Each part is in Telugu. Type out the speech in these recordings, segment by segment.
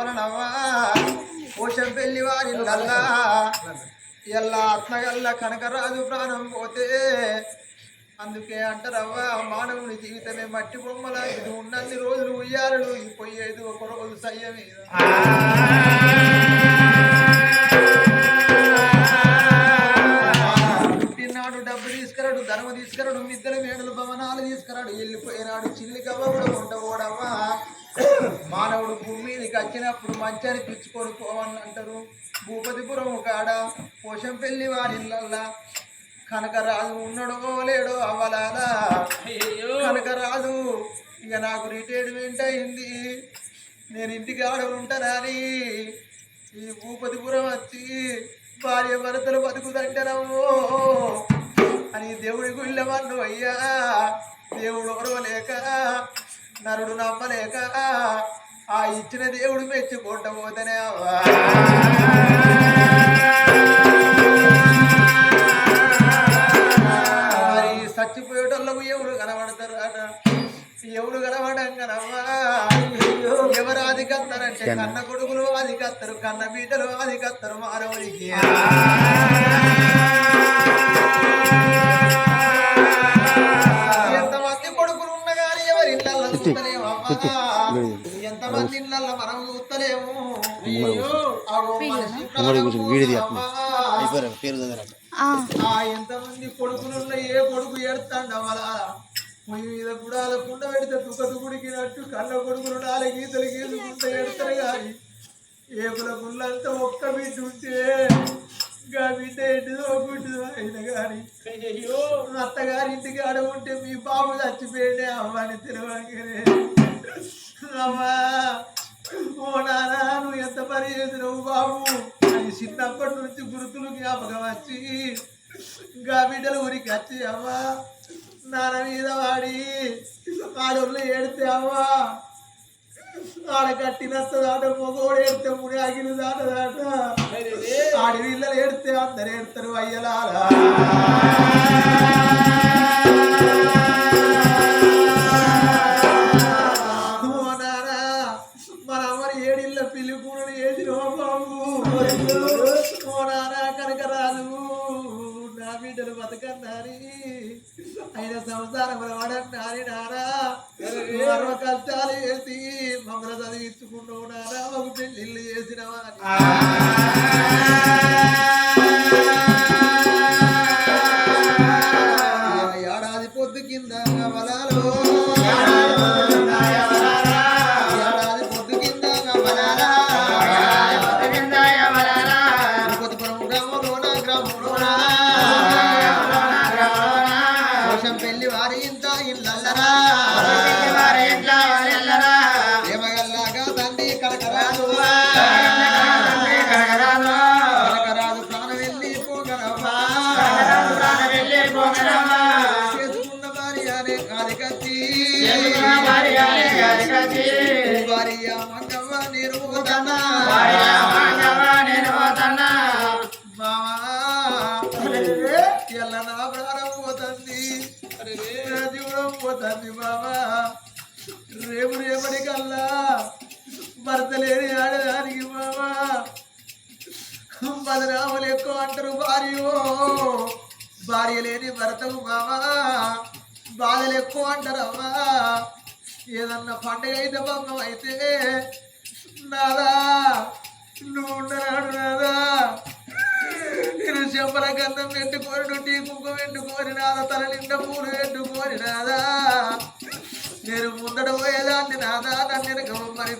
లోపల పోషం పెళ్ళి వారి ఎల్లా ఆత్మగల్ల కనకరాజు ప్రాణం పోతే అందుకే అంటారవ్వా మానవుని జీవితమే మట్టి బొమ్మల ఇది ఉన్నన్ని రోజులు ఉయ్యాలలు ఇది పోయేది ఒక రోజు సయ్యమే పుట్టినాడు డబ్బు తీసుకురాడు ధనము తీసుకురాడు మిద్దల మేడలు భవనాలు తీసుకురాడు. వెళ్ళిపోయినాడు చిల్లి కవ్వ కూడా ఉండకూడవ్వా మానవుడు భూమి వచ్చినప్పుడు మంచాన్ని పిచ్చుకొని పోవని అంటారు. భూపతిపురం కాడ పోషం పెళ్ళి వారిల్లల్లా కనకరాజు ఉన్నాడో లేడో అవ్వలాదా కనకరాజు ఇక నాకు రిటైర్మెంట్ అయింది. నేను ఇంటికి ఆడ ఉంటానని ఈ భూపతిపురం వచ్చి భార్య భర్తలు బతుకుదంటారమ్మో అని దేవుడి గుళ్ళమన్ను అయ్యా దేవుడు ఓర్వలేక నరుడు నమ్మలేక ఆ ఇచ్చిన దేవుడు మెచ్చుకుంట పోతేనే అవ్వా మరి చచ్చిపోయేటోళ్ళకు ఎవరు కనబడతారు అట ఎవరు కనబడంగనమ్మా ఎవరు అధికత్తారంటే కన్న కొడుకులు అధికత్తరు కన్న బీటలు అధికత్తరు మానవునికి ఎంతమంది కొడుకులు ఉన్న కానీ ఎవరి ఇళ్ళల్లో చూస్తలేమమ్మా ఎంతమంది ఇళ్ళల్లో మనం చూస్తలేము. అగో మనిషి అమ్మా. ఆ. ఎంతమంది కొడుకులున్న ఏ కొడుకు ఏడుతాండ వాళ్ళ పొయ్యి మీద గుడాల కుండ పెడితే తుక తుకుడికినట్టు కళ్ళ కొడుకులు నాలుగు గీతలు గీసుకుంటే ఎడతారు కానీ ఏపుల గుళ్ళంతా ఒక్క బిడ్డ ఉంటే గా బిడ్డ ఎటుదో గుడ్డుదో అయినా కానీ అత్తగారి ఇంటికి ఆడ ఉంటే మీ బాబు చచ్చిపోయిండే అమ్మని తిరగనే అమ్మా ఓ నానా నువ్వు ఎంత పని చేసినావు బాబు అని చిన్నప్పటి నుంచి గుర్తులు జ్ఞాపకం వచ్చి ఇంకా బిడ్డలు ఊరికి వచ్చి అమ్మా నాన్న మీద వాడి ఆడోళ్ళు ఏడితే అమ్మా ఆడ కట్టినస్తాడ మొగోడు ఏడితే ముడి అగిలి దాటదాట ఆడి వీళ్ళని ఏడితే అందరు ఏడతారు అయ్యలారా Música పోతుంది బావా రేపు రేపటి కల్లా భర్త లేని ఆడదానికి బావా బదనామలు ఎక్కువ అంటారు భార్యో. భార్య లేని భర్తకు బావా బాధలు ఎక్కువ అంటారు అమ్మా. ఏదన్నా పండుగ అయితే భంగం అయితే నాదా నువ్వు ఉండరాడు నాదా నేను చెంపల గంధం పెట్టుకోరు టీ కుంకుమ పెట్టుకోని నాదా తల నిండా పూలు పెట్టుకోని నాదా? నేను ముందట పోయేదాన్ని నాదా? నన్ను వెనక మరి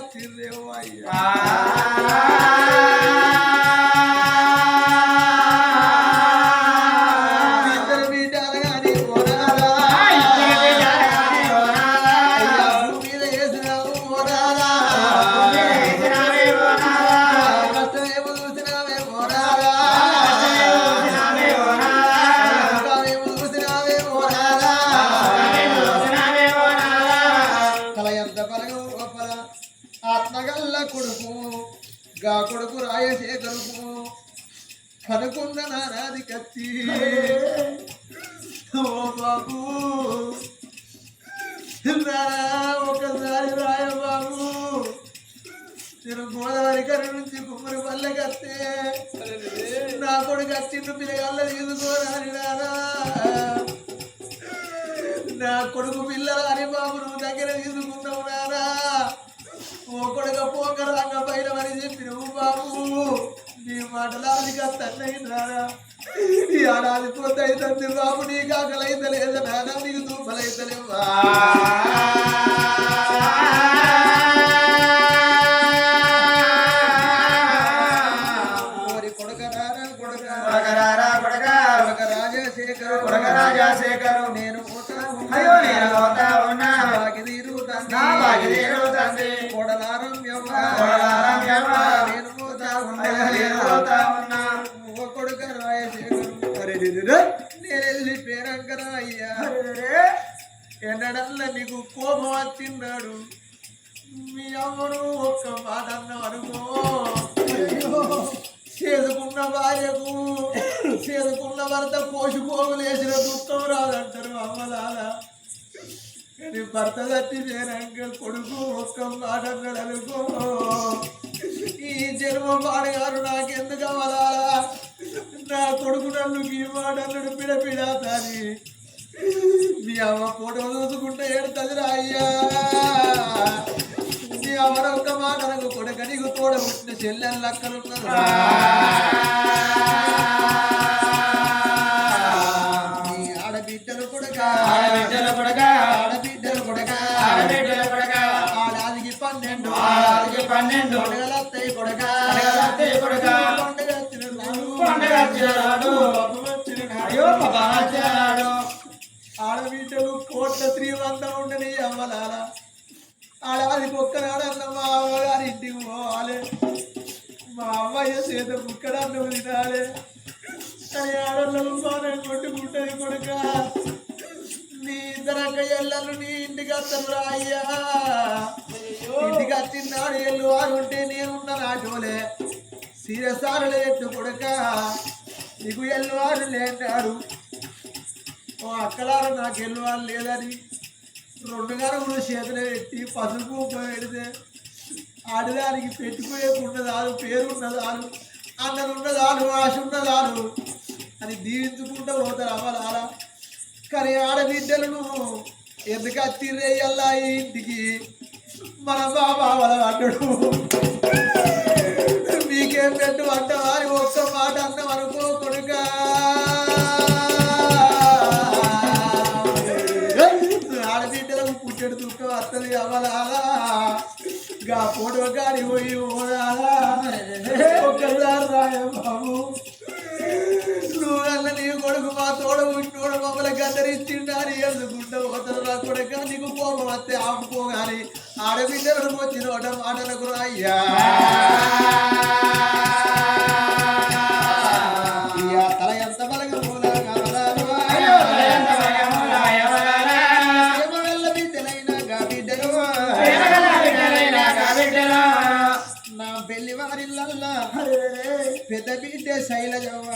పండుగ రాయశేఖరుకు పదకొండ నారాది కత్తి. ఓ బాబు. ఒకసారి రాయ బాబు. నేను గోదావరి కర్ర నుంచి కుమ్మరి పల్లె కత్తే. నా కొడుకు అచ్చిండు పిల్లగాళ్ళ తీసుకోరాని నారా? నా కొడుకు పిల్లలు అని బాబు నువ్వు దగ్గర తీసుకున్నావు నారా? ఓ కొడుక పోకరాక రంగ పైన మాటలాది ఈ ఆడాది పోతే అయితే బాబు నీకు ఆకలైతే లేదా నాన్న నీకు దూపలైతే ఎన్నడల్లా నీకు కోపం వచ్చిన్నాడు మీ అమ్మను ఒక్క మాట అన్నావు అనుకో చేసుకున్న భార్యకు చేసుకున్న భర్త పోషుకోగులేసిన దుఃఖం రాదంటారు అమ్మలాల కానీ భర్త తట్టి నేనంక కొడుకు ఒక్క మాట అన్నాడు అనుకో ఈ జన్మ పాడగారు నాకెందుకు అవ్వాలా? నా కొడుకు నన్ను ఈ మాట అన్నాడు పిడపిడా తాని. మీ అమ్మ ఫోటో చూసుకుంటే ఏడుతుంది అయ్యా. మీ అమ్మ ఒక్క మాట నాకు కొడుక నీకు తోడ పుట్టిన చెల్లెలు లక్కలున్నారు ఆడబిడ్డలు కొడక ఆడబిడ్డల కొడక ఆడబిడ్డలు కొడక ఆడబిడ్డల కొడక ఆడాదికి పన్నెండు ఆడికి పన్నెండు పండుగలత్తయి కొడక. పండుగలత్తయి కొడక. పండుగ వచ్చిన పండుగ వచ్చిన శ్రీమంతం ఉండని అమ్మలాల ఆడాది కుక్కనాడన్న మా అమ్మగారి ఇంటికి పోవాలి. మా అమ్మాయి చేత కుక్కడన్న తినాలి కానీ ఆడళ్ళు బాగా కొట్టుకుంటుంది కొడుక. నీ ఇద్దరక్క ఎల్లలు నీ ఇంటికి వస్తారు అయ్యా. ఇంటికి వచ్చినాడు ఎల్లు వారు ఉంటే నేనున్న నాటోలే. సీరసారులు ఎట్టు కొడుక. నీకు ఎల్లు వారు లేటాడు ఓ అక్కలారు నాకు వెళ్ళవాలి లేదని రెండు గనులు చేతులు పెట్టి పసుపు పెడితే ఆడదానికి పెట్టుకోకుండా చాలు పేరు ఉన్నదాలు అన్నది ఉన్నదాలు ఆశ ఉన్నదాలు అని దీవించుకుంటూ పోతారు అవ్వాలా కానీ ఆడబిడ్డలను ఎందుకు అత్తిరేయల్లా ఇంటికి? మన బాబా వాళ్ళ అడ్డడు మీకేం పెట్టు అంట వారి ఒక్క మాట అన్నం అనుకో వస్తుంది అవలాలా గా ఫోటో గాడి పోయి ఓడాలా ఒక్కసారి రాయ బాబు. నువ్వు అన్న నీ కొడుకు మా తోడ పుట్టినోడు మమ్మల్ని గద్దరిచ్చిండాని ఎందుకుంటా పోతారు నా కొడుక? నీకు కోపం వస్తే ఆపుకోగాని ఆడబిడ్డలను వచ్చిన మాటలకు రాయ్యా. పెద్ద బిడ్డ శైలజవ్వ.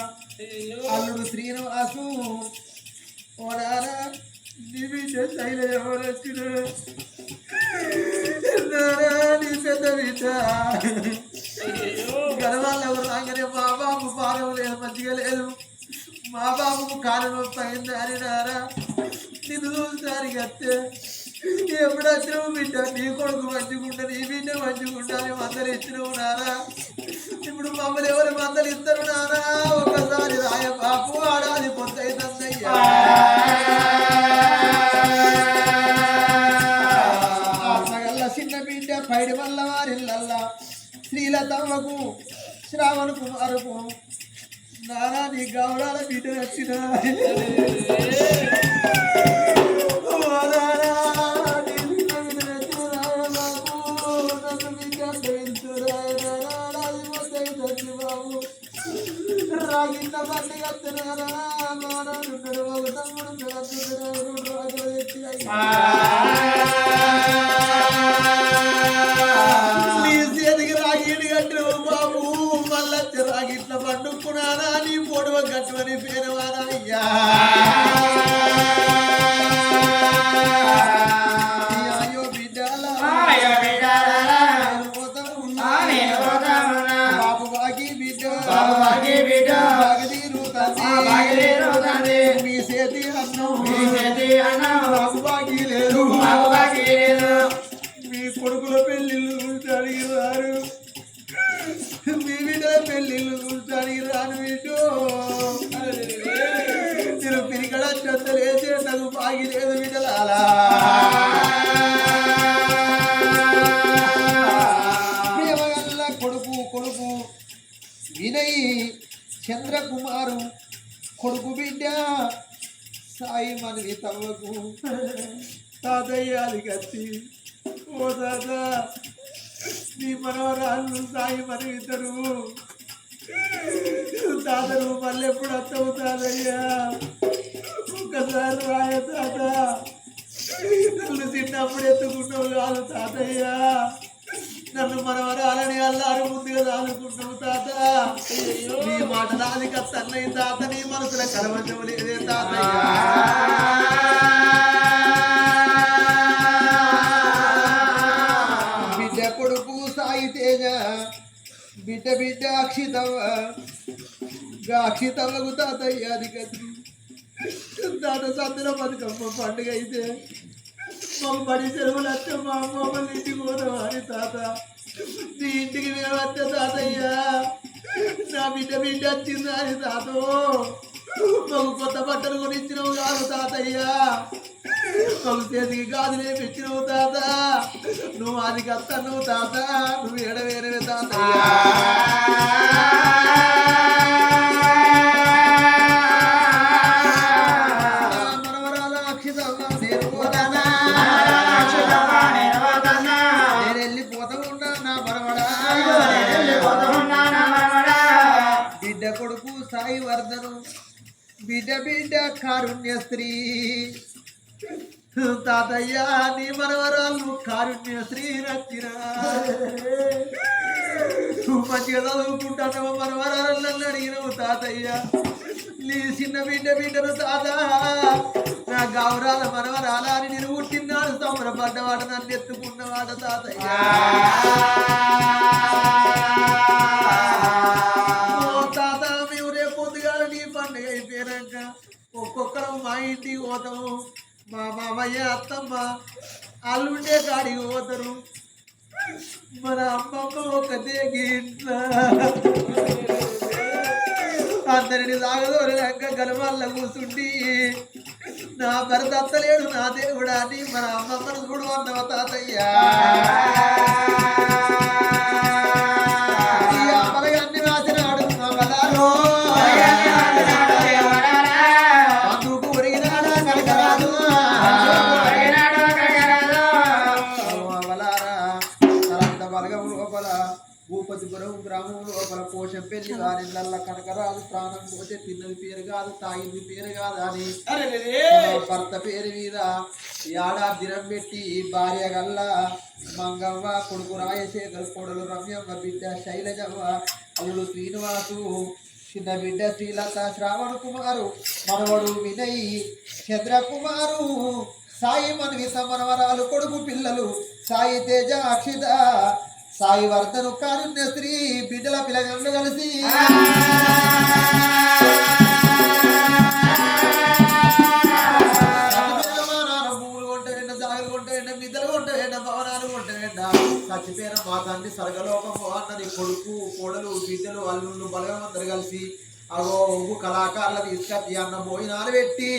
అల్లుడు శ్రీనివాసు. ఓ నీ బిడ్డ శైలజవ్వ వచ్చిన నీ పెద్ద బిడ్డ. గర్వాళ్ళు ఎవరు రాగానే మా బాబు పారం లేదు మంచిగా లేదు. మా బాబుకు కాలు నొప్పి అయింది అని నారా నిన్ను చూసారు అత్తే ఎప్పుడు వచ్చినావు బిడ్డ? నీ కొడుకు మంచిగుంటా ఈ బిడ్డ మంచిగుంటా అని మందలు ఇచ్చినావు నారా ఇప్పుడు మమ్మల్ని ఎవరు మందలు ఇస్తారు నారా ఒకసారి రాయ బాపు ఆడాది పొద్దైందయ్యా చిన్న బిడ్డ పైడి వల్ల వారిల్లల్లా శ్రీలతమ్మకు శ్రావణ కుమారుకు. నారా నీ గౌరాల బిడ్డ వచ్చిన. రాగిట్ల బండి కత్తున్నారా మారాడున్నాడు ఒక తమ్ముడు పెడుతున్నాడు రాజు ఎత్తి చేతికి రాగిడి కట్టు బాబు మళ్ళీ రాగిట్ల పండుకున్నారా నీ పొడవ కట్టుమని పేరువారా అయ్యా. చంద్రకుమారు కొడుకు బిడ్డ సాయి మనవి తవ్వకు తాతయ్య అది కత్తి ఓ తాత నీ మనవరాళ్ళు సాయి మనవి ఇద్దరు తాతను మళ్ళీ ఎప్పుడు అత్తవు తాతయ్యా? ఒక్కసారి రాయ తాత నన్ను చిన్నప్పుడు కాదు తాతయ్యా. నన్ను మనవరాలని అల్లారు ముందుగా దానుకుంటావు తాత. నీ మాట నాది కత్తన్నయ్య తాత నీ మనసుల కలవటం లేదే తాతయ్య తేజ బిడ్డ బిడ్డ అక్షితవ్వ అక్షితవ్వకు తాతయ్య అది కత్తి తాత సద్దుల బతుకమ్మ పండుగ అయితే మాకు బడి చెరువులు వస్తే మా అమ్మ వాళ్ళ ఇంటికి పోదామని తాత. నీ ఇంటికి మేము వస్తే తాతయ్య. నా బిడ్డ బిడ్డ వచ్చిందా అని తాతో. మాకు కొత్త బట్టలు కొనిచ్చినావు కాదు తాతయ్య. మాకు చేతికి గాజు పెట్టినవు తాత. నువ్వు అది కత్తను తాత. నువ్వు ఎడ వేరే తాతయ్య. బిడ్డ బిడ్డ కారుణ్య స్త్రీ తాతయ్య నీ మనవరాలు కారుణ్య స్త్రీ రచ్చిన మంచిగా చదువుకుంటాను మనవరాలను నన్ను అడిగినవు తాతయ్య. నీ చిన్న బిడ్డ బిడ్డను తాత నా గౌరాల మనవరాల అని నేను పుట్టినాడు సంబరపడ్డవాడు నన్ను ఎత్తుకున్నవాడు తాతయ్య. ఇంటికి పోతాము మా మామయ్య అత్తమ్మ అల్లుండే కాడికి పోతారు మన అమ్మమ్మ ఒకటే ఇంట్లో. అందరిని సాగదోరినాక గలవాళ్ళ కూర్చుండి నా భర్త అత్తలేడు నా దేవుడా అని మన అమ్మమ్మను చూడు అన్నవ తాతయ్య. బలగం లోపల భూపతిపురం గ్రామం లోపల పోషం పెళ్ళి వారిళ్ళ కనకరాదు ప్రాణం పోతే తిన్నది పేరు కాదు తాగింది పేరు కాదు అని భర్త పేరు మీద ఏడాది దినం పెట్టి భార్య గల్ల మంగవ్వ కొడుకు రాజశేఖర్ కొడులు రమ్యమ్మ బిడ్డ శైలజమ్మ అల్లుడు శ్రీనివాసు చిన్న బిడ్డ శ్రీలత శ్రావణ కుమారు మనవడు వినయ్ చంద్రకుమారు సాయి మన్విత మనవరాలు కొడుకు పిల్లలు సాయి తేజ అక్షిత సాయి వర్ధను కారుణ్య స్త్రీ బిడ్డల పిల్లగండు కలిసి. చచ్చిపోయిన మా తండ్రి స్వర్గలోకం అన్నది కొడుకు కోడలు బిడ్డలు అల్లుళ్ళు బలగమందరు కలిసి అగో ఒగ్గు కళాకారులు తీసుకొచ్చి అన్న భోజనాలు పెట్టి.